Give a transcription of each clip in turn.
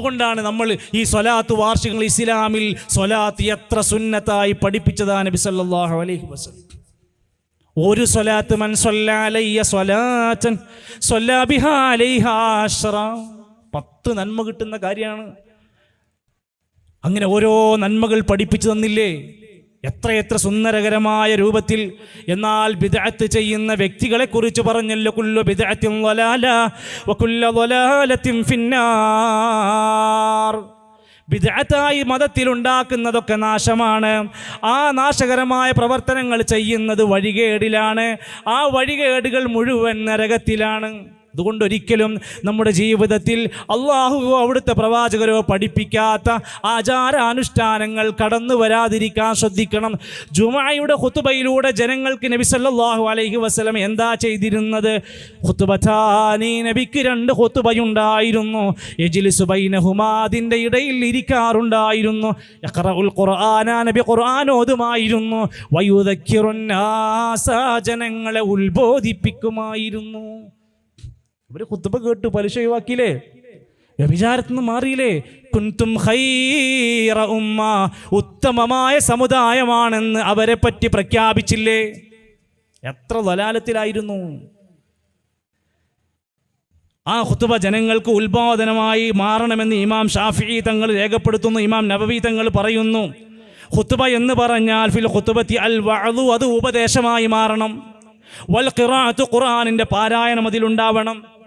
അതുകൊണ്ടാണ് നമ്മൾ ഈ സ്വലാത്ത് വാർഷികങ്ങൾ ഇസ്ലാമിൽ സ്വലാത്ത് എത്ര സുന്നത്തായി പഠിപ്പിച്ചതാണ് നബി അലൈഹി വസല്ലം. ഒരു സ്വലാത്ത് മൻ സ്വല്ലാലയ്യ അശ്റ. പത്ത് നന്മ കിട്ടുന്ന കാര്യമാണ്. അങ്ങനെ ഓരോ നന്മകൾ പഠിപ്പിച്ചു തന്നില്ലേ? എത്രയെത്ര സുന്ദരകരമായ രൂപത്തിൽ എന്നാൽ ബിദഅത്ത് ചെയ്യുന്ന വ്യക്തികളെ കുറിച്ച് പറഞ്ഞല്ലോ കുല്ലു ബിദഅത്തിൻ ളലാല വകുല്ല ളലാലത്തിൻ ഫിന്നാർ. ബിദഅത്തായി മതത്തിൽ ഉണ്ടാക്കുന്നതൊക്കെ നാശമാണ്. ആ നാശകരമായ പ്രവർത്തനങ്ങൾ ചെയ്യുന്നത് വഴികേടിലാണ്. ആ വഴികേടുകൾ മുഴുവൻ നരകത്തിലാണ്. അതുകൊണ്ട് ഒരിക്കലും നമ്മുടെ ജീവിതത്തിൽ അള്ളാഹുവോ അവിടുത്തെ പ്രവാചകരോ പഠിപ്പിക്കാത്ത ആചാരാനുഷ്ഠാനങ്ങൾ കടന്നു വരാതിരിക്കാൻ ശ്രദ്ധിക്കണം. ജുമായുടെ ഹുത്തുബയിലൂടെ ജനങ്ങൾക്ക് നബി സല്ലാഹു അലൈഹി വസ്ലം എന്താ ചെയ്തിരുന്നത്? ഹുത്തുബത്താനി നബിക്ക് രണ്ട് ഹുത്തുബയുണ്ടായിരുന്നു അതിന്റെ ഇടയിൽ ഇരിക്കാറുണ്ടായിരുന്നു. നബി ഖുർആൻ ഓതുമായിരുന്നു വയുദക്കിറുന്നാസ ജനങ്ങളെ ഉത്ബോധിപ്പിക്കുമായിരുന്നു. ഇവർ കുത്തുബ കേട്ടു പലിശ ഒഴിവാക്കിയില്ലേ? വ്യഭിചാരത്തിൽ നിന്ന് മാറിയില്ലേ? കുന്തും ഹൈറ ഉമ്മ ഉത്തമമായ സമുദായമാണെന്ന് അവരെ പറ്റി പ്രഖ്യാപിച്ചില്ലേ? എത്ര വലാലത്തിലായിരുന്നു ആ ഹുത്തുബ ജനങ്ങൾക്ക് ഉത്ബോധനമായി മാറണമെന്ന് ഇമാം ഷാഫി തങ്ങൾ രേഖപ്പെടുത്തുന്നു ഇമാം നബവി തങ്ങൾ പറയുന്നു. ഹുത്തുബ എന്ന് പറഞ്ഞാൽ ഫിൽ ഹുത്തുബത്തി അൽ വഅദു അത് ഉപദേശമായി മാറണം. വൽ ഖിറാഅത്ത് ഖുർആനിന്റെ പാരായണം അതിലുണ്ടാവണം.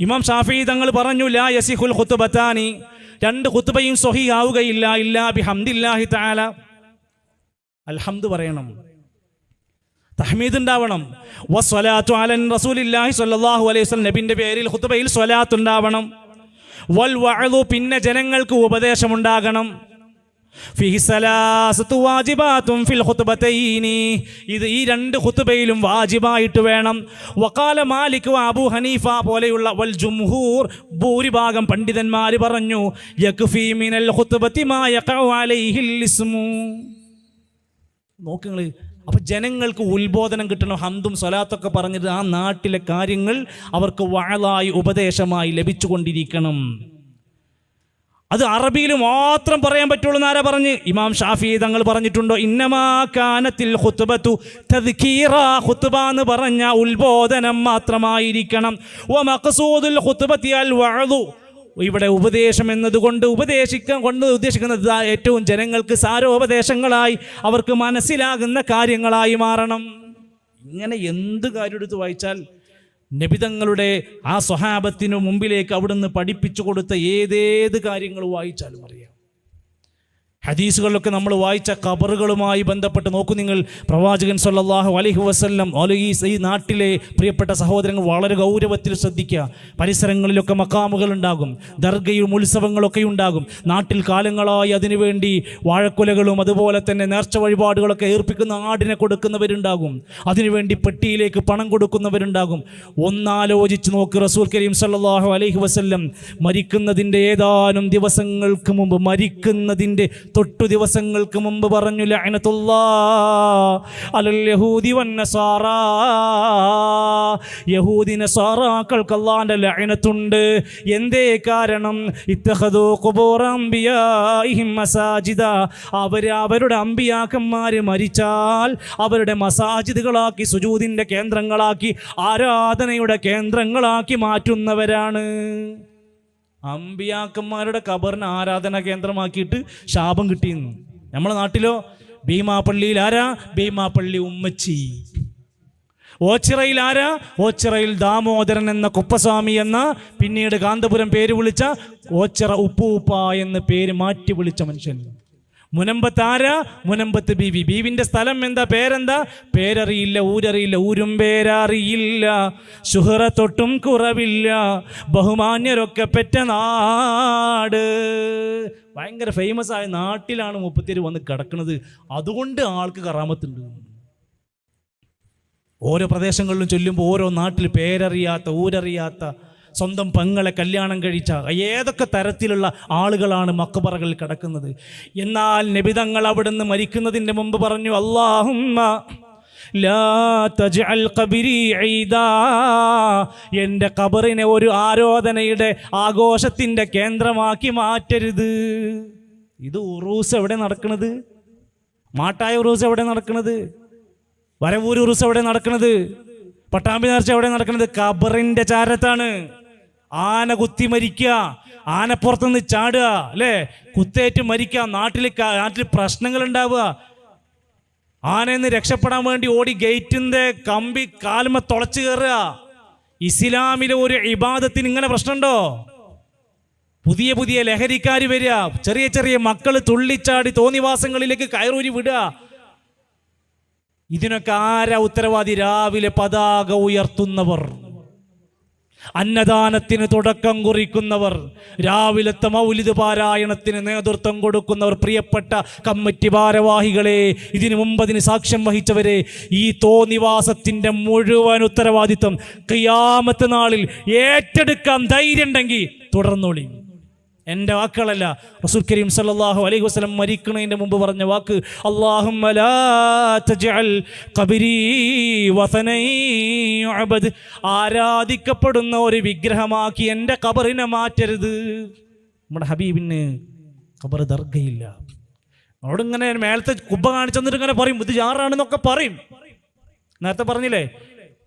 ഇമാം ഷാഫി തങ്ങൾ പറഞ്ഞു ലാ യസിഹുൽ ഹുത്തുബത്താനി രണ്ട് ഹുത്തുബയും സൊഹി ആവുകയില്ല ഇല്ലാ ബിഹംദില്ലാഹി തആല. അൽഹംദ് പറയണം. തഹ്മീദ് ഉണ്ടാവണം. വസ്വലാത്തു അലൻ റസൂലില്ലാഹി സ്വല്ലല്ലാഹു അലൈഹി വസല്ലം നബിന്റെ പേരിൽ ഹുത്തുബയിൽ സ്വലാത്ത് ഉണ്ടാവണം വൽ വഅദു പിന്നെ ജനങ്ങൾക്ക് സലാസത്തു വാജിബാത്തും ഫിൽ ഇത് ഈ രണ്ട് ഖുത്ബയിലും വാജിബായിട്ട് വേണം. വക്കാല മാലിക് അബു ഹനീഫ പോലെയുള്ള വൽ ജുംഹൂർ ഭൂരിഭാഗം പണ്ഡിതന്മാർ പറഞ്ഞു യക്ഫി മിനൽ ഖുത്ബതി മാ യഖഉ അലൈഹിൽ ഇസ്മു. നോക്കുങ്ങൾ അപ്പോൾ ജനങ്ങൾക്ക് ഉത്ബോധനം കിട്ടണം ഹന്തും സ്വലാത്തൊക്കെ പറഞ്ഞിട്ട് ആ നാട്ടിലെ കാര്യങ്ങൾ അവർക്ക് വാളായി ഉപദേശമായി ലഭിച്ചുകൊണ്ടിരിക്കണം. അത് അറബിയിൽ മാത്രം പറയാൻ പറ്റുള്ളൂ എന്നാരാ പറഞ്ഞ്? ഇമാം ഷാഫി തങ്ങൾ പറഞ്ഞിട്ടുണ്ടോ? ഇന്നമാ കാനത്തിൽ എന്ന് പറഞ്ഞ ഉത്ബോധനം മാത്രമായിരിക്കണം. വ മഖസൂദുൽ ഖുത്ബത്തി അൽ ഇവിടെ ഉപദേശം എന്നതുകൊണ്ട് ഉപദേശിക്കാൻ കൊണ്ട് ഉദ്ദേശിക്കുന്നത് ഏറ്റവും ജനങ്ങൾക്ക് സാരോപദേശങ്ങളായി അവർക്ക് മനസ്സിലാകുന്ന കാര്യങ്ങളായി മാറണം. ഇങ്ങനെ എന്ത് കാര്യം എടുത്ത് വായിച്ചാൽ നബിതങ്ങളുടെ ആ സ്വഹാബത്തിനു മുമ്പിലേക്ക് അവിടുന്ന് പഠിപ്പിച്ചു കൊടുത്ത ഏതേത് കാര്യങ്ങൾ വായിച്ചാലും അറിയാം. ഹദീസുകളിലൊക്കെ നമ്മൾ വായിച്ച ഖബറുകളുമായി ബന്ധപ്പെട്ട് നോക്കൂ നിങ്ങൾ. പ്രവാചകൻ സല്ലാഹു അലൈഹി വസ്ല്ലം ഈ ഈ നാട്ടിലെ പ്രിയപ്പെട്ട സഹോദരങ്ങൾ വളരെ ഗൗരവത്തിൽ ശ്രദ്ധിക്കുക. പരിസരങ്ങളിലൊക്കെ മക്കാമുകൾ ഉണ്ടാകും ദർഗയും ഉത്സവങ്ങളൊക്കെ ഉണ്ടാകും. നാട്ടിൽ കാലങ്ങളായി അതിനുവേണ്ടി വാഴക്കുലകളും അതുപോലെ തന്നെ നേർച്ച വഴിപാടുകളൊക്കെ ഏർപ്പിക്കുന്ന ആടിനെ കൊടുക്കുന്നവരുണ്ടാകും. അതിനുവേണ്ടി പെട്ടിയിലേക്ക് പണം കൊടുക്കുന്നവരുണ്ടാകും. ഒന്നാലോചിച്ച് നോക്ക് റസൂൽ കരീം സല്ലാഹു അലഹി വസ്ല്ലം മരിക്കുന്നതിന്റെ ഏതാനും ദിവസങ്ങൾക്ക് മുമ്പ് മരിക്കുന്നതിന്റെ തൊട്ടു ദിവസങ്ങൾക്ക് മുമ്പ് പറഞ്ഞു യഹൂദി യഹൂദി അള്ളാന്റെ ലഅനത്തുണ്ട്. എന്തേ കാരണം? അംബിയാഇഹിം മസാജിദ. അവർ അവരുടെ മരിച്ചാൽ അവരുടെ മസാജിദുകളാക്കി സുജൂദിന്റെ കേന്ദ്രങ്ങളാക്കി ആരാധനയുടെ കേന്ദ്രങ്ങളാക്കി മാറ്റുന്നവരാണ്. അമ്പിയാക്കന്മാരുടെ കബറിന് ആരാധന കേന്ദ്രമാക്കിയിട്ട് ശാപം കിട്ടിയെന്ന്. നമ്മളെ നാട്ടിലോ? ഭീമാപ്പള്ളിയിൽ ആരാ? ഭീമാപ്പള്ളി ഉമ്മച്ചി. ഓച്ചിറയിൽ ആരാ? ഓച്ചിറയിൽ ദാമോദരൻ എന്ന കുപ്പസ്വാമി എന്ന പിന്നീട് കാന്തപുരം പേര് വിളിച്ച ഓച്ചിറ ഉപ്പൂപ്പ എന്ന് പേര് മാറ്റി വിളിച്ച മനുഷ്യൻ. മുനമ്പത്ത് ആരാ മുനമ്പത്ത് ബീവി. ബീവിന്റെ സ്ഥലം എന്താ? പേരെന്താ? പേരറിയില്ല ഊരറിയില്ല ഊരും പേരറിയില്ല. ശുഹറ തൊട്ടും കുറവില്ല. ബഹുമാന്യരൊക്കെ പെറ്റ നാട്. ഭയങ്കര ഫേമസ് ആയ നാട്ടിലാണ് മുപ്പത്തിയേര് വന്ന് കിടക്കുന്നത്. അതുകൊണ്ട് ആൾക്ക് കറാമത്തുണ്ട്. ഓരോ പ്രദേശങ്ങളിലും ചൊല്ലുമ്പോൾ ഓരോ നാട്ടിൽ പേരറിയാത്ത ഊരറിയാത്ത സ്വന്തം പെങ്ങളെ കല്യാണം കഴിച്ച ഏതൊക്കെ തരത്തിലുള്ള ആളുകളാണ് മക്കബറകളിൽ കിടക്കുന്നത്? എന്നാൽ നബിതങ്ങൾ അവിടുന്ന് മരിക്കുന്നതിന്റെ മുമ്പ് പറഞ്ഞു അള്ളാഹുമ്മ എന്റെ ഖബറിനെ ഒരു ആരോധനയുടെ ആഘോഷത്തിന്റെ കേന്ദ്രമാക്കി മാറ്റരുത്. ഇത് ഉറൂസ് എവിടെ നടക്കുന്നത് മാട്ടായ ഉറൂസ് എവിടെ നടക്കുന്നത് വരവൂർ ഉറൂസ് എവിടെ നടക്കുന്നത് പട്ടാമ്പി നേർച്ച എവിടെ നടക്കുന്നത് കബറിന്റെ ചാരത്താണ്. ആന കുത്തി മരിക്കുക ആനപ്പുറത്തുനിന്ന് ചാടുക അല്ലേ? കുത്തേറ്റ് മരിക്കുക നാട്ടിൽ നാട്ടിൽ പ്രശ്നങ്ങൾ ഉണ്ടാവുക ആനയിൽ രക്ഷപ്പെടാൻ വേണ്ടി ഓടി ഗേറ്റിന്റെ കമ്പി കാലുമ തുളച്ചു കയറുക. ഇസ്ലാമിലെ ഒരു ഇബാദത്തിന് ഇങ്ങനെ പ്രശ്നമുണ്ടോ? പുതിയ പുതിയ ലഹരിക്കാർ വരിക ചെറിയ ചെറിയ മക്കൾ തുള്ളിച്ചാടി തോന്നിവാസങ്ങളിലേക്ക് കയറൂരി വിടുക. ഇതിനൊക്കെ ആരാ ഉത്തരവാദി? രാവിലെ പതാക ഉയർത്തുന്നവർ. അന്നദാനത്തിന് തുടക്കം കുറിക്കുന്നവർ രാവിലത്തെ മൗലിത് പാരായണത്തിന് നേതൃത്വം കൊടുക്കുന്നവർ പ്രിയപ്പെട്ട കമ്മിറ്റി ഭാരവാഹികളെ ഇതിനു മുമ്പ് അതിന് സാക്ഷ്യം വഹിച്ചവരെ ഈ തോന്നിവാസത്തിന്റെ മുഴുവൻ ഉത്തരവാദിത്വം കിയാമത്ത് നാളിൽ ഏറ്റെടുക്കാൻ ധൈര്യം ഉണ്ടെങ്കിൽ തുടർന്നോളി എന്റെ വാക്കുകളല്ല. റസൂൽ കരീം സല്ലല്ലാഹു അലൈഹി വസ്ലം മരിക്കുന്നതിന്റെ മുമ്പ് പറഞ്ഞ വാക്ക് യുഅബദ് ആരാധിക്കപ്പെടുന്ന ഒരു വിഗ്രഹമാക്കി എന്റെ കബറിനെ മാറ്റരുത്. നമ്മുടെ ഹബീബിന് കബർ ദർഗയില്ല. അവിടെ ഇങ്ങനെ മേലത്തെ കുബ്ബ കാണിച്ചെന്നിട്ട് ഇങ്ങനെ പറയും ഇത് ജാറാണെന്നൊക്കെ പറയും. നേരത്തെ പറഞ്ഞില്ലേ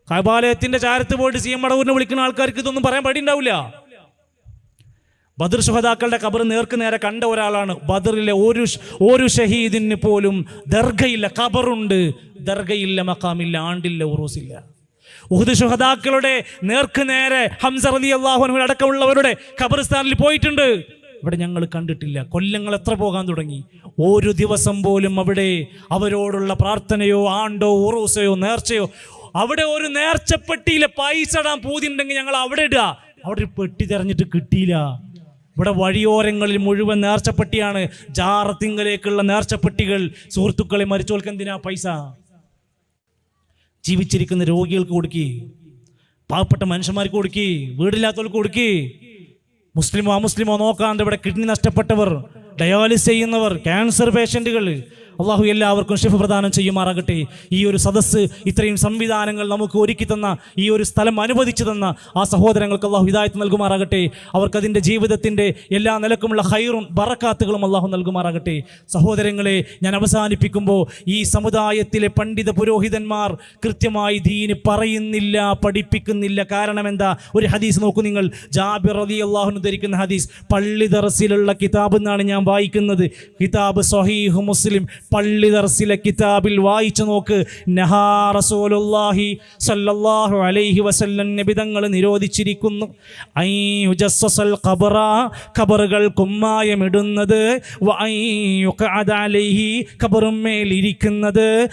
കബാലയത്തിന്റെ ചാരത്ത് പോയിട്ട് സി എം മടവൂരിനെ വിളിക്കുന്ന ആൾക്കാർക്ക് ഇതൊന്നും പറയാൻ പാടിണ്ടാവില്ല ബദർ ശുഹദാക്കളുടെ കബർ നേർക്ക് നേരെ കണ്ട ഒരാളാണ്. ബദറിലെ ഒരു ഒരു ഷഹീദിന് പോലും ദർഗയില്ല കബറുണ്ട് ദർഗയില്ല മക്കാമില്ല ആണ്ടില്ല ഉറൂസില്ല. ഉഹദ് ശുഹദാക്കളുടെ നേർക്ക് നേരെ ഹംസ റലി അള്ളാഹു അടക്കമുള്ളവരുടെ ഖബർസ്ഥാനിൽ പോയിട്ടുണ്ട്. ഇവിടെ ഞങ്ങൾ കണ്ടിട്ടില്ല. കൊല്ലങ്ങൾ എത്ര പോകാൻ തുടങ്ങി? ഒരു ദിവസം പോലും അവിടെ അവരോടുള്ള പ്രാർത്ഥനയോ ആണ്ടോ ഉറൂസയോ നേർച്ചയോ അവിടെ ഒരു നേർച്ചപ്പെട്ടിയിലെ പൈസ ഇടാൻ ഞങ്ങൾ അവിടെ ഇടുക. അവിടെ പെട്ടി തെരഞ്ഞിട്ട് കിട്ടിയില്ല. ഇവിടെ വഴിയോരങ്ങളിൽ മുഴുവൻ നേർച്ചപ്പെട്ടിയാണ് ജാറത്തിങ്കലേക്കുള്ള നേർച്ചപ്പെട്ടികൾ. സുഹൃത്തുക്കളെ മരിച്ചോൽക്ക് എന്തിനാ പൈസ? ജീവിച്ചിരിക്കുന്ന രോഗികൾക്ക് കൊടുക്കി. പാവപ്പെട്ട മനുഷ്യന്മാർക്ക് കൊടുക്കി. വീടില്ലാത്തവർക്ക് കൊടുക്കി. മുസ്ലിമോ അമുസ്ലിമോ നോക്കാണ്ട് ഇവിടെ കിഡ്നി നഷ്ടപ്പെട്ടവർ ഡയാലിസ് ചെയ്യുന്നവർ ക്യാൻസർ പേഷ്യന്റുകൾ അള്ളാഹു എല്ലാവർക്കും ഷിഫ് പ്രദാനം ചെയ്യുമാറാകട്ടെ. ഈ ഒരു സദസ്സ് ഇത്രയും സംവിധാനങ്ങൾ നമുക്ക് ഒരുക്കി തന്ന ഈ ഒരു സ്ഥലം അനുവദിച്ചു തന്ന ആ സഹോദരങ്ങൾക്ക് അള്ളാഹു ഹിദായത്ത് നൽകുമാറാകട്ടെ. അവർക്കതിന്റെ ജീവിതത്തിന്റെ എല്ലാ നിലക്കുമുള്ള ഹൈറും ബറക്കാത്തുകളും അള്ളാഹു നൽകുമാറാകട്ടെ. സഹോദരങ്ങളെ ഞാൻ അവസാനിപ്പിക്കുമ്പോൾ ഈ സമുദായത്തിലെ പണ്ഡിത പുരോഹിതന്മാർ കൃത്യമായി ദീന് പറയുന്നില്ല പഠിപ്പിക്കുന്നില്ല. കാരണം എന്താ? ഒരു ഹദീസ് നോക്കൂ നിങ്ങൾ. ജാബിർ റതി അള്ളാഹുന് ധരിക്കുന്ന ഹദീസ്. പള്ളി ദർസിലുള്ള കിതാബ് എന്നാണ് ഞാൻ വായിക്കുന്നത്. കിതാബ് സഹീഹ് മുസ്ലിം. പള്ളി ദർസിലെ കിതാബിൽ വായിച്ചു നോക്ക്. അലൈഹി വസല്ലം നിരോധിച്ചിരിക്കുന്നു. ഖബറ ഖബറുകൾ കുമ്മായമിടുന്നത്. അലൈഹി ഇരിക്കുന്നത്.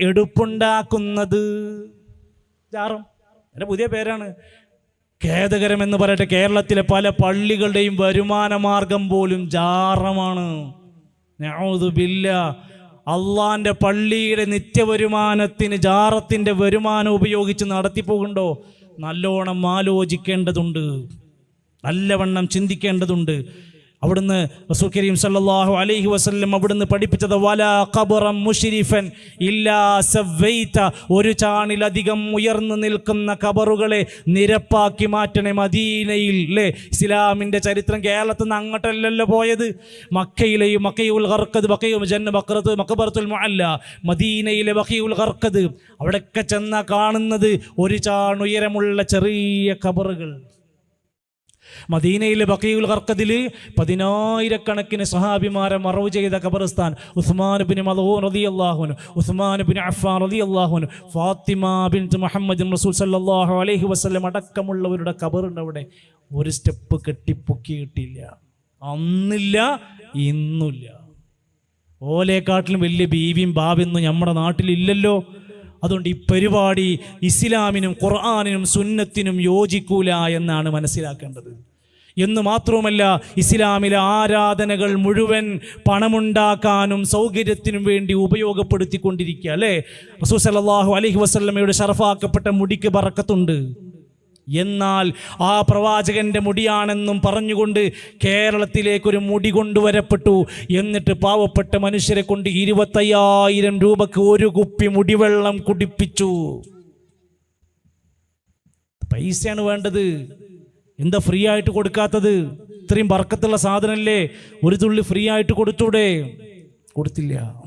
എടുപ്പുണ്ടാക്കുന്നത്. പുതിയ പേരാണ്. ഖേദകരമെന്ന് പറയട്ടെ കേരളത്തിലെ പല പള്ളികളുടെയും വരുമാന മാർഗം പോലും ജാറമാണ്. ബില്ല. അള്ളാന്റെ പള്ളിയുടെ നിത്യവരുമാനത്തിന് ജാറത്തിന്റെ വരുമാനം ഉപയോഗിച്ച് നടത്തിപ്പോകുണ്ടോ നല്ലോണം ആലോചിക്കേണ്ടതുണ്ട്. നല്ലവണ്ണം ചിന്തിക്കേണ്ടതുണ്ട്. അവിടുന്ന് റസൂൽ കരീം സല്ലല്ലാഹു അലൈഹി വസല്ലം അവിടുന്ന് പഠിപ്പിച്ചത് വല കബറം മുഷിരിഫൻ ഇല്ലാ സവ്വൈത. ഒരു ചാണിലധികം ഉയർന്നു നിൽക്കുന്ന കബറുകളെ നിരപ്പാക്കി മാറ്റണേ മദീനയിൽ അല്ലേ ഇസ്ലാമിന്റെ ചരിത്രം കേരളത്തിൽ നിന്ന് അങ്ങോട്ടല്ലല്ലോ പോയത്. മക്കയിലെയും മക്കയുൽ ഹർക്കത് ബക്കയും ജന്ന ബക്രത്ത് മക്കബറത്തുൽ അല്ല മദീനയിലെ ബക്കയുൽ ഹർക്കത് അവിടെയൊക്കെ ചെന്ന കാണുന്നത് ഒരു ചാണുയരമുള്ള ചെറിയ ഖബറുകൾ. മദീനയിലെ ബക്കീൽ ഹർക്കതിൽ പതിനായിരക്കണക്കിന് സഹാബിമാരെ മറവ് ചെയ്ത ഖബർസ്ഥാൻ ഉസ്മാൻ ബിൻ മലൂൻ റതി അള്ളാഹുന് ഉസ്മാൻ ബിൻ അഫാൻ റതി അള്ളാഹുന് ഫാത്തിമ ബിൻ മുഹമ്മദ് റസൂൽ സല്ലാഹു അലൈഹി വസ്ലം അടക്കമുള്ളവരുടെ ഖബറുണ്ട് അവിടെ ഒരു സ്റ്റെപ്പ് കെട്ടിപ്പൊക്കിയിട്ടില്ല. അന്നില്ല ഇന്നില്ല. ഓലേക്കാട്ടിലും വലിയ ബീവിയും ബാബിന്നും നമ്മുടെ നാട്ടിലില്ലല്ലോ. അതുകൊണ്ട് ഈ പരിപാടി ഇസ്ലാമിനും ഖുർആാനിനും സുന്നത്തിനും യോജിക്കൂല എന്നാണ് മനസ്സിലാക്കേണ്ടത്. എന്ന് മാത്രവുമല്ല ഇസ്ലാമിലെ ആരാധനകൾ മുഴുവൻ പണമുണ്ടാക്കാനും സൗകര്യത്തിനും വേണ്ടി ഉപയോഗപ്പെടുത്തിക്കൊണ്ടിരിക്കുക അല്ലേ? റസൂൽ സല്ലല്ലാഹു അലൈഹി വസല്ലമയുടെ ഷറഫാക്കപ്പെട്ട മുടിക്ക് ബറക്കത്തുണ്ട്. എന്നാൽ ആ പ്രവാചകന്റെ മുടിയാണെന്നും പറഞ്ഞുകൊണ്ട് കേരളത്തിലേക്കൊരു മുടി കൊണ്ടുവരപ്പെട്ടു. എന്നിട്ട് പാവപ്പെട്ട മനുഷ്യരെ കൊണ്ട് ഇരുപത്തയ്യായിരം രൂപക്ക് ഒരു കുപ്പി മുടിവെള്ളം കുടിപ്പിച്ചു. പൈസയാണ് വേണ്ടത്. എന്താ ഫ്രീ ആയിട്ട് കൊടുക്കാത്തത്? ഇത്രയും വർക്കത്തുള്ള സാധനമല്ലേ ഒരു തുള്ളി ഫ്രീ ആയിട്ട് കൊടുത്തൂടെ? കൊടുത്തില്ല.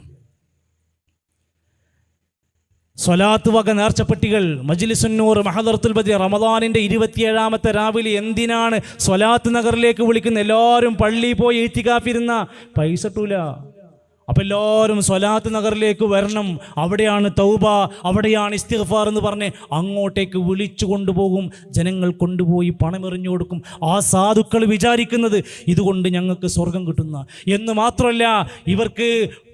സ്വലാത്ത് വക നേർച്ചപ്പെട്ടികൾ മജ്ലിസുന്നൂർ മഹദർത്തുൽ ബദി റമദാനിന്റെ ഇരുപത്തിയേഴാമത്തെ രാവിലെ എന്തിനാണ് സ്വലാത്ത് നഗറിലേക്ക് വിളിക്കുന്ന എല്ലാവരും പള്ളിയിൽ പോയി എഴുത്തിക്കാഫിരുന്ന? പൈസ ഇട്ടൂല. അപ്പം എല്ലാവരും സ്വലാത്ത് നഗറിലേക്ക് വരണം. അവിടെയാണ് തൗബ അവിടെയാണ് ഇസ്തിഗ്ഫാർ എന്ന് പറഞ്ഞ് അങ്ങോട്ടേക്ക് വിളിച്ചു കൊണ്ടുപോകും. ജനങ്ങൾ കൊണ്ടുപോയി പണമെറിഞ്ഞു കൊടുക്കും. ആ സാധുക്കൾ വിചാരിക്കുന്നത് ഇതുകൊണ്ട് ഞങ്ങൾക്ക് സ്വർഗം കിട്ടുന്ന. എന്ന് മാത്രമല്ല ഇവർക്ക്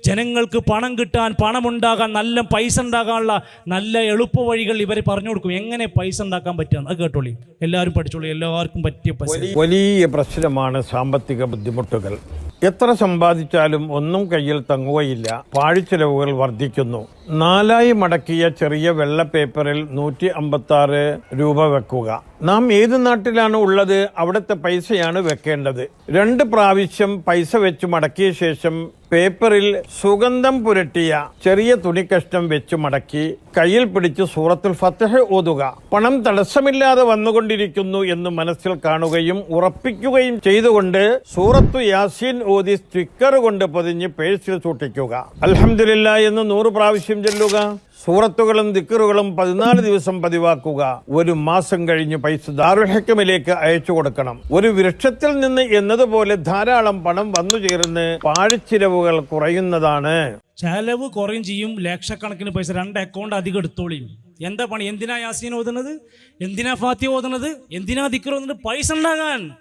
ജനങ്ങൾക്ക് പണം കിട്ടാൻ പണമുണ്ടാകാൻ നല്ല പൈസ ഉണ്ടാകാനുള്ള നല്ല എളുപ്പ വഴികൾ ഇവർ പറഞ്ഞു കൊടുക്കും. എങ്ങനെ പൈസ ഉണ്ടാക്കാൻ പറ്റുക അത് കേട്ടോളി. എല്ലാവരും പഠിച്ചോളി. എല്ലാവർക്കും പറ്റിയ വലിയ പ്രശ്നമാണ് സാമ്പത്തിക ബുദ്ധിമുട്ടുകൾ. എത്ര സമ്പാദിച്ചാലും ഒന്നും കയ്യിൽ തങ്ങുകയില്ല. പാഴ്ചെലവുകൾ വർദ്ധിക്കുന്നു. നാലായി മടക്കിയ ചെറിയ വെള്ള പേപ്പറിൽ നൂറ്റി അമ്പത്താറ് രൂപ വെക്കുക. നാം ഏത് നാട്ടിലാണ് ഉള്ളത്? അവിടുത്തെ പൈസയാണ് വെക്കേണ്ടത്. രണ്ട് പ്രാവശ്യം പൈസ വെച്ച് മടക്കിയ ശേഷം പേപ്പറിൽ സുഗന്ധം പുരട്ടിയ ചെറിയ തുണിക്കഷ്ണം വെച്ച് മടക്കി കയ്യിൽ പിടിച്ച് സൂറത്തിൽ ഫത്തഹ് ഓതുക. പണം തടസ്സമില്ലാതെ വന്നുകൊണ്ടിരിക്കുന്നു എന്ന് മനസ്സിൽ കാണുകയും ഉറപ്പിക്കുകയും ചെയ്തുകൊണ്ട് സൂറത്തു യാസീൻ ഓതി സ്റ്റിക്കർ കൊണ്ട് പൊതിഞ്ഞ് പേഴ്സിൽ സൂക്ഷിക്കുക. അലഹമില്ല എന്ന് നൂറ് പ്രാവശ്യം ചൊല്ലുക. സൂറത്തുകളും ദിക്കറുകളും പതിനാല് ദിവസം പതിവാക്കുക. ഒരു മാസം കഴിഞ്ഞ് പൈസ ദാർഹക്യമിലേക്ക് അയച്ചു കൊടുക്കണം. ഒരു വൃക്ഷത്തിൽ നിന്ന് എന്നതുപോലെ ധാരാളം പണം വന്നു ചേർന്ന് പാഴ്ചിലവുകൾ കുറയുന്നതാണ്. ചെലവ് കുറയും ചെയ്യും. ലക്ഷക്കണക്കിന് പൈസ രണ്ട് അക്കൗണ്ട് അധികം എടുത്തോളിയും എന്താ പണി? എന്തിനാ യാസീൻ ഓതുന്നത്? എന്തിനാ ഫാത്തി ഓതുന്നത്? എന്തിനാ ദിക്കർ ഓതുന്നത്? പൈസ ഉണ്ടാകാൻ.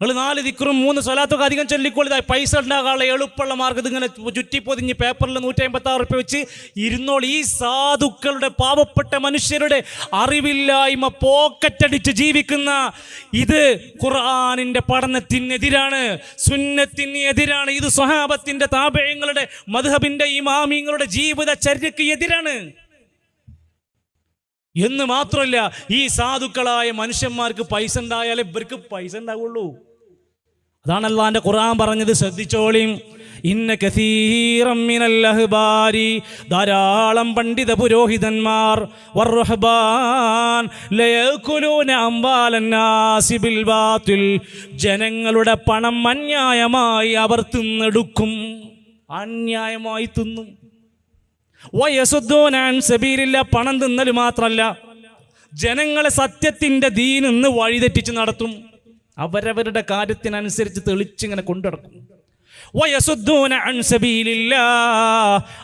നിങ്ങൾ നാല് ദിക്കറും മൂന്ന് സ്വലാത്തൊക്കെ അധികം ചൊല്ലിക്കൊള്ളിതായി പൈസ ഉണ്ടാകാനുള്ള എളുപ്പമുള്ള മാർഗം ഇതിങ്ങനെ ചുറ്റിപ്പൊതിഞ്ഞ് പേപ്പറിൽ നൂറ്റി അമ്പത്തി ആറ് വെച്ച് ഇരുന്നോൾ ഈ സാധുക്കളുടെ പാവപ്പെട്ട മനുഷ്യരുടെ അറിവില്ലായ്മ പോക്കറ്റടിച്ച് ജീവിക്കുന്ന ഇത് ഖുർആാനിന്റെ പഠനത്തിനെതിരാണ് സുന്നത്തിന് എതിരാണ് ഇത് സ്വഹാബത്തിന്റെ താപയങ്ങളുടെ മധുഹബിന്റെ ഇമാമിങ്ങളുടെ ജീവിതചര്യക്ക് എതിരാണ്. എന്ന് മാത്രമല്ല ഈ സാധുക്കളായ മനുഷ്യന്മാർക്ക് പൈസ ഉണ്ടായാലേ ഇവർക്ക് പൈസ ഉണ്ടാവുള്ളൂ. അതാണ് അള്ളാന്റെ ഖുർആൻ പറഞ്ഞത് ശ്രദ്ധിച്ചോളിയും ഇന്ന കസീറം മിനൽ അഹ്ബാരി ധാരാളം പണ്ഡിത പുരോഹിതന്മാർ. വർഹബാൻ ജനങ്ങളുടെ പണം അന്യായമായി അവർ തിന്നെടുക്കും. അന്യായമായി തിന്നും. വയസുദ്ധോനാൻ സബീലില്ല പണം തിന്നൽ മാത്രമല്ല ജനങ്ങളെ സത്യത്തിന്റെ ദീനിന്ന് വഴിതെറ്റിച്ച് നടത്തും. അവരവരുടെ കാര്യത്തിനനുസരിച്ച് തെളിച്ചിങ്ങനെ കൊണ്ടുനടക്കും.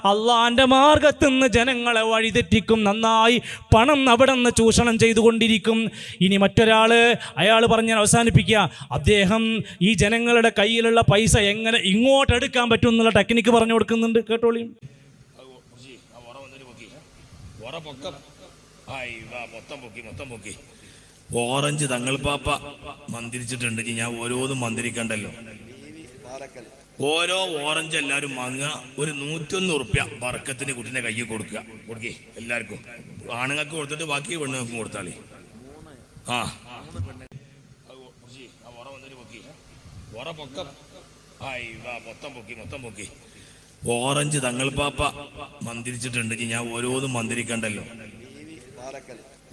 അള്ളാന്റെ മാർഗത്തിൽ നിന്ന് ജനങ്ങളെ വഴിതെറ്റിക്കും നന്നായി പണം അവിടെ നിന്ന് ചൂഷണം ചെയ്തുകൊണ്ടിരിക്കും. ഇനി മറ്റൊരാൾ അയാൾ പറഞ്ഞ് അവസാനിപ്പിക്കുക. അദ്ദേഹം ഈ ജനങ്ങളുടെ കയ്യിലുള്ള പൈസ എങ്ങനെ ഇങ്ങോട്ട് എടുക്കാൻ പറ്റും എന്നുള്ള ടെക്നിക്ക് പറഞ്ഞു കൊടുക്കുന്നുണ്ട്. കേട്ടോളിയും മൊത്തം പൊക്കി മൊത്തം പൊക്കി. ഓറഞ്ച് തങ്ങൾ പാപ്പ ഇനി ഞാൻ ഓരോന്നും മന്ത്രിക്കണ്ടല്ലോ. ഓരോ ഓറഞ്ച് എല്ലാവരും വാങ്ങുക. ഒരു നൂറ്റൊന്ന് ഉറുപ്യ വറക്കത്തിന് കുട്ടിന്റെ കയ്യിൽ കൊടുക്കുക. കൊടുക്കേ എല്ലാവർക്കും. ആണുങ്ങൾക്ക് കൊടുത്തിട്ട് ബാക്കി പെണ്ണുങ്ങൾക്ക് കൊടുത്താളി. ആ. വാ മൊത്തം പൊക്കി മൊത്തം പൊക്കി ഓറഞ്ച് തങ്ങൾ പാപ്പ ഇനി ഞാൻ ഓരോന്നും മന്ത്രിക്കണ്ടല്ലോ.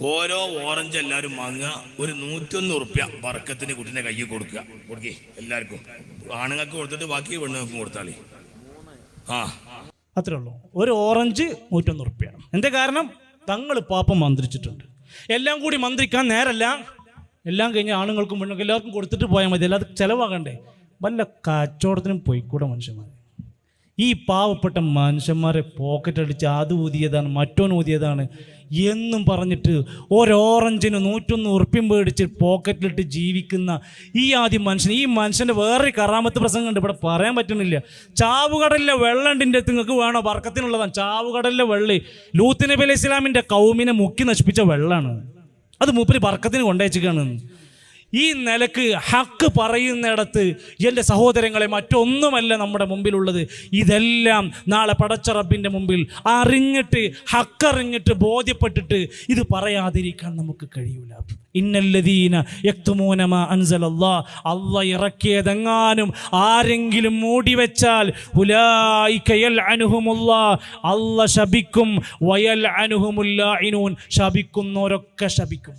ഓരോ ഓറഞ്ച് എല്ലാവരും വാങ്ങുക. ഒരു നൂറ്റൊന്ന് ഉറുപ്യ വറക്കത്തിന് കുട്ടിന്റെ കയ്യിൽ കൊടുക്കുക. കൊടുക്കേ എല്ലാവർക്കും. ആണുങ്ങൾക്ക് കൊടുത്തിട്ട് ബാക്കി പെണ്ണുങ്ങൾക്കും കൊടുത്താളി. ആ. അത്രേ ഉള്ളൂ. ഒരു ഓറഞ്ച് നൂറ്റൊന്ന് ഉറുപ്പ്യ. എന്താ കാരണം? തങ്ങൾ പാപ്പം മന്ത്രിച്ചിട്ടുണ്ട്. എല്ലാം കൂടി മന്ത്രിക്കാൻ നേരല്ല. എല്ലാം കഴിഞ്ഞ് ആണുങ്ങൾക്കും പെണ്ണുങ്ങൾക്കും എല്ലാവർക്കും കൊടുത്തിട്ട് പോയാൽ മതി. അല്ലാതെ ചിലവാകണ്ടേ. വല്ല കച്ചവടത്തിനും പോയിക്കൂടെ മനുഷ്യന്മാർ ഈ പാവപ്പെട്ട മനുഷ്യന്മാരെ പോക്കറ്റ് അടിച്ച് അത് ഊതിയതാണ് മറ്റോൻ ഊതിയതാണ് എന്നും പറഞ്ഞിട്ട് ഒരോറഞ്ചിന് നൂറ്റൊന്ന് ഉറുപ്പ്യം പേടിച്ച് പോക്കറ്റിലിട്ട് ജീവിക്കുന്ന ഈ ആദ്യം മനുഷ്യൻ. ഈ മനുഷ്യന്റെ വേറൊരു കറാമത്ത് പ്രസംഗം ഉണ്ട് ഇവിടെ പറയാൻ പറ്റുന്നില്ല. ചാവുകടലിലെ വെള്ളണ്ടിന്റെ നിങ്ങൾക്ക് വേണോ? വർക്കത്തിനുള്ളതാണ്. ചാവുകടലിലെ വെള്ളി. ലൂത്ത് നബി അലൈഹി ഇസ്ലാമിന്റെ കൗമിനെ മുക്കി നശിപ്പിച്ച വെള്ളമാണ് അത് മൂപ്പര് വർക്കത്തിന് കൊണ്ടുവച്ചിക്കാണ് ഈ നിലയ്ക്ക് ഹക്ക് പറയുന്നിടത്ത് എന്റെ സഹോദരങ്ങളെ മറ്റൊന്നുമല്ല നമ്മുടെ മുമ്പിലുള്ളത്. ഇതെല്ലാം നാളെ പടച്ചറബിന്റെ മുമ്പിൽ അറിഞ്ഞിട്ട് ഹക്കറിഞ്ഞിട്ട് ബോധ്യപ്പെട്ടിട്ട് ഇത് പറയാതിരിക്കാൻ നമുക്ക് കഴിയൂല. ഇന്നല്ലദീന യക്തുമൂനമ അൻസലല്ലാ അല്ല ഇറക്കിയതെങ്ങാനും ആരെങ്കിലും മൂടി വെച്ചാൽ ഉലായിക്കയൽ അനുഹുമുള്ള അല്ല ശപിക്കും വയൽ അനുഹുമുല്ല ഇനൂൻ ശപിക്കുന്നവരൊക്കെ ശപിക്കും.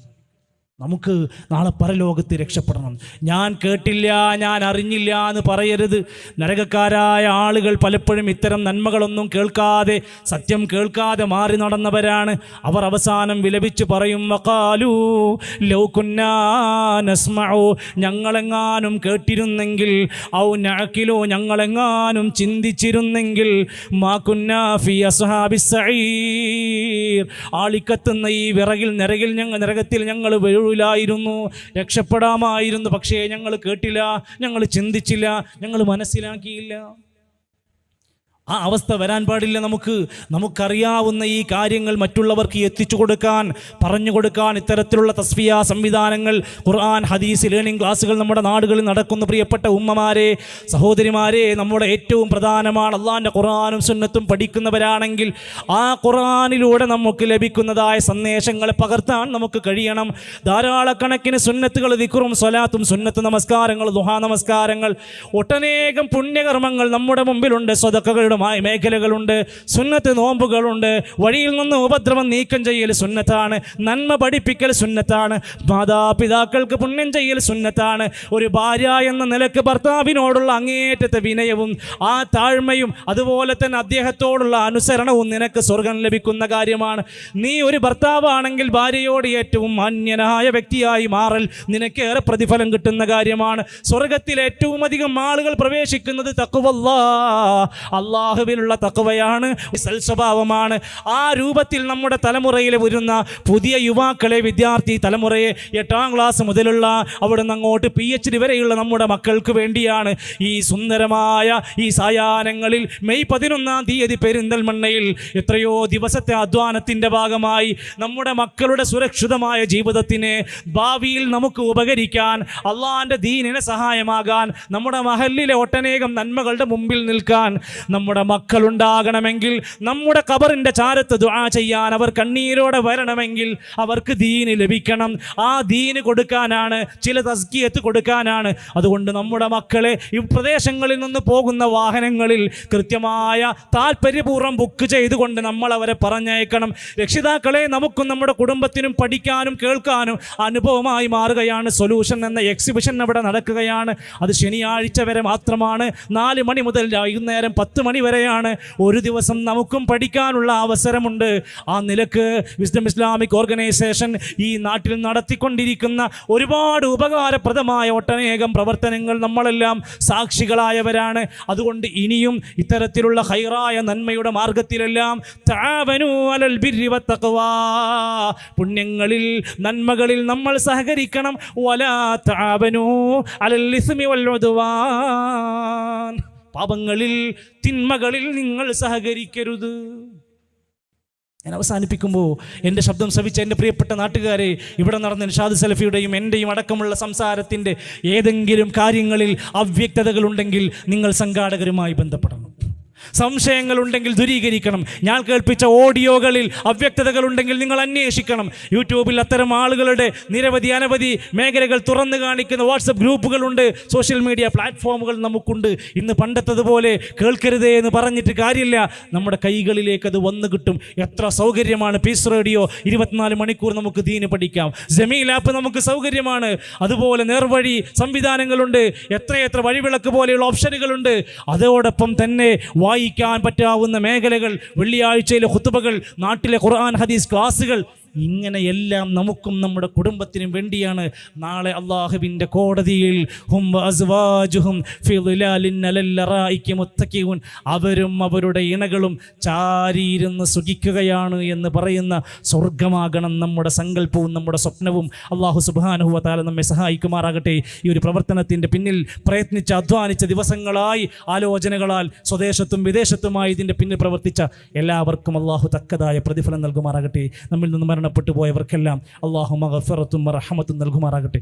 നമുക്ക് നാളെ പരലോകത്ത് രക്ഷപ്പെടണം. ഞാൻ കേട്ടില്ല ഞാൻ അറിഞ്ഞില്ല എന്ന് പറയരുത്. നരകക്കാരായ ആളുകൾ പലപ്പോഴും ഇത്തരം നന്മകളൊന്നും കേൾക്കാതെ സത്യം കേൾക്കാതെ മാറി നടന്നവരാണ്. അവർ അവസാനം വിലപിച്ച് പറയും വക്കാലു ലൗകുന്നാനസ്മോ ഞങ്ങളെങ്ങാനും കേട്ടിരുന്നെങ്കിൽ ഔ നഴക്കിലോ ഞങ്ങളെങ്ങാനും ചിന്തിച്ചിരുന്നെങ്കിൽ സഈർ. ആളിക്കത്തുന്ന ഈ വിറകിൽ നിറകിൽ ഞങ്ങൾ നരകത്തിൽ ഞങ്ങൾ വീഴിലായിരുന്നു രക്ഷപ്പെടാമായിരുന്നു. പക്ഷേ ഞങ്ങൾ കേട്ടില്ല. ഞങ്ങൾ ചിന്തിച്ചില്ല. ഞങ്ങൾ മനസ്സിലാക്കിയില്ല. ആ അവസ്ഥ വരാൻ പാടില്ല നമുക്ക്. നമുക്കറിയാവുന്ന ഈ കാര്യങ്ങൾ മറ്റുള്ളവർക്ക് എത്തിച്ചു കൊടുക്കാൻ പറഞ്ഞു കൊടുക്കാൻ ഇത്തരത്തിലുള്ള തസ്ഫിയ സംവിധാനങ്ങൾ ഖുർആൻ ഹദീസ് ലേണിംഗ് ക്ലാസ്സുകൾ നമ്മുടെ നാടുകളിൽ നടക്കുന്ന പ്രിയപ്പെട്ട ഉമ്മമാരെ സഹോദരിമാരെ നമ്മുടെ ഏറ്റവും പ്രധാനമാണ് അള്ളാഹിന്റെ ഖുർആാനും സുന്നത്തും പഠിക്കുന്നവരാണെങ്കിൽ ആ ഖുർആാനിലൂടെ നമുക്ക് ലഭിക്കുന്നതായ സന്ദേശങ്ങളെ പകർത്താൻ നമുക്ക് കഴിയണം. ധാരാളക്കണക്കിന് സുന്നത്തുകൾ ദിക്കുറും സ്വലാത്തും സുന്നത്ത് നമസ്കാരങ്ങൾ ദുഹാ നമസ്കാരങ്ങൾ ഒട്ടനേകം പുണ്യകർമ്മങ്ങൾ നമ്മുടെ മുമ്പിലുണ്ട്. സ്വതക്കകളുടെ മായ മേഖലകളുണ്ട്. സുന്നത്ത് നോമ്പുകളുണ്ട്. വഴിയിൽ നിന്ന് ഉപദ്രവം നീക്കം ചെയ്യൽ സുന്നത്താണ്. നന്മ പഠിപ്പിക്കൽ സുന്നത്താണ്. മാതാപിതാക്കൾക്ക് പുണ്യം ചെയ്യൽ സുന്നത്താണ്. ഒരു ഭാര്യ എന്ന നിലയ്ക്ക് ഭർത്താവിനോടുള്ള അങ്ങേയറ്റത്തെ വിനയവും ആ താഴ്മയും അതുപോലെ തന്നെ അദ്ദേഹത്തോടുള്ള അനുസരണവും നിനക്ക് സ്വർഗം ലഭിക്കുന്ന കാര്യമാണ്. നീ ഒരു ഭർത്താവാണെങ്കിൽ ഭാര്യയോട് ഏറ്റവും മാന്യനായ വ്യക്തിയായി മാറൽ നിനക്ക് ഏറെ പ്രതിഫലം കിട്ടുന്ന കാര്യമാണ്. സ്വർഗത്തിൽ ഏറ്റവും അധികം ആളുകൾ പ്രവേശിക്കുന്നത് തക്കുവല്ലാ അള്ളാഹുവിലുള്ള തക്കവയാണ് സൽസ്വഭാവമാണ് ആ രൂപത്തിൽ നമ്മുടെ തലമുറയിൽ വരുന്ന പുതിയ യുവാക്കളെ വിദ്യാർത്ഥി തലമുറയെ എട്ടാം ക്ലാസ് മുതലുള്ള അവിടെ നിന്ന് അങ്ങോട്ട് പി എച്ച് ഡി വരെയുള്ള നമ്മുടെ മക്കൾക്ക് വേണ്ടിയാണ് ഈ സുന്ദരമായ ഈ സായാഹ്നങ്ങളിൽ മെയ് പതിനൊന്നാം തീയതി പെരിന്തൽമണ്ണയിൽ എത്രയോ ദിവസത്തെ അധ്വാനത്തിന്റെ ഭാഗമായി നമ്മുടെ മക്കളുടെ സുരക്ഷിതമായ ജീവിതത്തിന് ഭാവിയിൽ നമുക്ക് ഉപകരിക്കാൻ അള്ളാഹാന്റെ ദീനിനെ സഹായമാകാൻ നമ്മുടെ മഹലിലെ ഒട്ടനേകം നന്മകളുടെ മുമ്പിൽ നിൽക്കാൻ നമ്മുടെ മക്കളുണ്ടാകണമെങ്കിൽ നമ്മുടെ കബറിന്റെ ചാരത്ത് ദുആ ചെയ്യാൻ അവർ കണ്ണീരോടെ വരണമെങ്കിൽ അവർക്ക് ദീന് ലഭിക്കണം. ആ ദീന് കൊടുക്കാനാണ് ചില തസ്കിയത്ത് കൊടുക്കാനാണ്. അതുകൊണ്ട് നമ്മുടെ മക്കളെ ഈ പ്രദേശങ്ങളിൽ നിന്ന് പോകുന്ന വാഹനങ്ങളിൽ കൃത്യമായ താല്പര്യപൂർവം ബുക്ക് ചെയ്തുകൊണ്ട് നമ്മൾ അവരെ പറഞ്ഞയക്കണം. രക്ഷിതാക്കളെ നമുക്കും നമ്മുടെ കുടുംബത്തിനും പഠിക്കാനും കേൾക്കാനും അനുഭവമായി മാറുകയാണ്. സൊല്യൂഷൻ എന്ന എക്സിബിഷൻ അവിടെ നടക്കുകയാണ്. അത് ശനിയാഴ്ച വരെ മാത്രമാണ്. നാല് മണി മുതൽ വൈകുന്നേരം പത്ത് മണി വരെയാണ് ഒരു ദിവസം നമുക്കും പഠിക്കാനുള്ള അവസരമുണ്ട് ആ നിലയ്ക്ക് വിസ്ഡം ഇസ്ലാമിക് ഓർഗനൈസേഷൻ ഈ നാട്ടിൽ നടത്തിക്കൊണ്ടിരിക്കുന്ന ഒരുപാട് ഉപകാരപ്രദമായ ഒട്ടനേകം പ്രവർത്തനങ്ങൾ നമ്മളെല്ലാം സാക്ഷികളായവരാണ് അതുകൊണ്ട് ഇനിയും ഇത്തരത്തിലുള്ള ഹൈറായ നന്മയുടെ മാർഗത്തിലെല്ലാം. പുണ്യങ്ങളിൽ നന്മകളിൽ നമ്മൾ സഹകരിക്കണം വലാ താവനു അലൽ ഇസ്മി വൽ ഉദ്വാൻ. പാപങ്ങളിൽ തിന്മകളിൽ നിങ്ങൾ സഹകരിക്കരുത്. ഞാൻ അവസാനിപ്പിക്കുമ്പോൾ എന്റെ ശബ്ദം ശ്രവിച്ച എന്റെ പ്രിയപ്പെട്ട നാട്ടുകാരെ ഇവിടെ നടന്ന നിഷാദ് സലഫിയുടെയും എന്റെയും അടക്കമുള്ള സംസാരത്തിന്റെ ഏതെങ്കിലും കാര്യങ്ങളിൽ അവ്യക്തതകളുണ്ടെങ്കിൽ നിങ്ങൾ സംഘാടകരുമായി ബന്ധപ്പെടണം. സംശയങ്ങളുണ്ടെങ്കിൽ ദൂരീകരിക്കണം. ഞാൻ കേൾപ്പിച്ച ഓഡിയോകളിൽ അവ്യക്തതകളുണ്ടെങ്കിൽ നിങ്ങൾ അന്വേഷിക്കണം. യൂട്യൂബിൽ അത്തരം ആളുകളുടെ നിരവധി അനവധി മേഖലകൾ തുറന്നു കാണിക്കുന്ന വാട്സപ്പ് ഗ്രൂപ്പുകളുണ്ട്. സോഷ്യൽ മീഡിയ പ്ലാറ്റ്ഫോമുകൾ നമുക്കുണ്ട്. ഇന്ന് പണ്ടത്തതുപോലെ കേൾക്കരുതേ എന്ന് പറഞ്ഞിട്ട് കാര്യമില്ല. നമ്മുടെ കൈകളിലേക്ക് അത് വന്നു കിട്ടും. എത്ര സൗകര്യമാണ്. പീസ് റേഡിയോ ഇരുപത്തിനാല് മണിക്കൂർ നമുക്ക് ദീന് പഠിക്കാം. ജമീൽ ആപ്പ് നമുക്ക് സൗകര്യമാണ്. അതുപോലെ നേർവഴി സംവിധാനങ്ങളുണ്ട്. എത്രയെത്ര വഴിവിളക്ക് പോലെയുള്ള ഓപ്ഷനുകളുണ്ട്. അതോടൊപ്പം തന്നെ വായിക്കാൻ പറ്റാവുന്ന മേഖലകൾ വെള്ളിയാഴ്ചയിലെ ഹുത്തുബകൾ നാട്ടിലെ ഖുർആൻ ഹദീസ് ക്ലാസ്സുകൾ ഇങ്ങനെയെല്ലാം നമുക്കും നമ്മുടെ കുടുംബത്തിനും വേണ്ടിയാണ്. നാളെ അള്ളാഹുവിന്റെ കോടതിയിൽ ഹും അവരും അവരുടെ ഇണകളും ചാരിയിരുന്ന് സുഖിക്കുകയാണ് എന്ന് പറയുന്ന സ്വർഗമാകണം നമ്മുടെ സങ്കല്പവും നമ്മുടെ സ്വപ്നവും. അള്ളാഹു സുബാനുഹുവത്താല നമ്മെ സഹായിക്കുമാറാകട്ടെ. ഈ ഒരു പ്രവർത്തനത്തിന്റെ പിന്നിൽ പ്രയത്നിച്ച് അധ്വാനിച്ച ദിവസങ്ങളായി ആലോചനകളാൽ സ്വദേശത്തും വിദേശത്തുമായി ഇതിന്റെ പിന്നിൽ പ്രവർത്തിച്ച എല്ലാവർക്കും അള്ളാഹു തക്കതായ പ്രതിഫലം നൽകുമാറാകട്ടെ. നമ്മിൽ നിന്ന് മരണപ്പെട്ടു പോയവർക്കെല്ലാം അള്ളാഹു മഹഫറത്തും റഹമത്തും നൽകുമാറാകട്ടെ.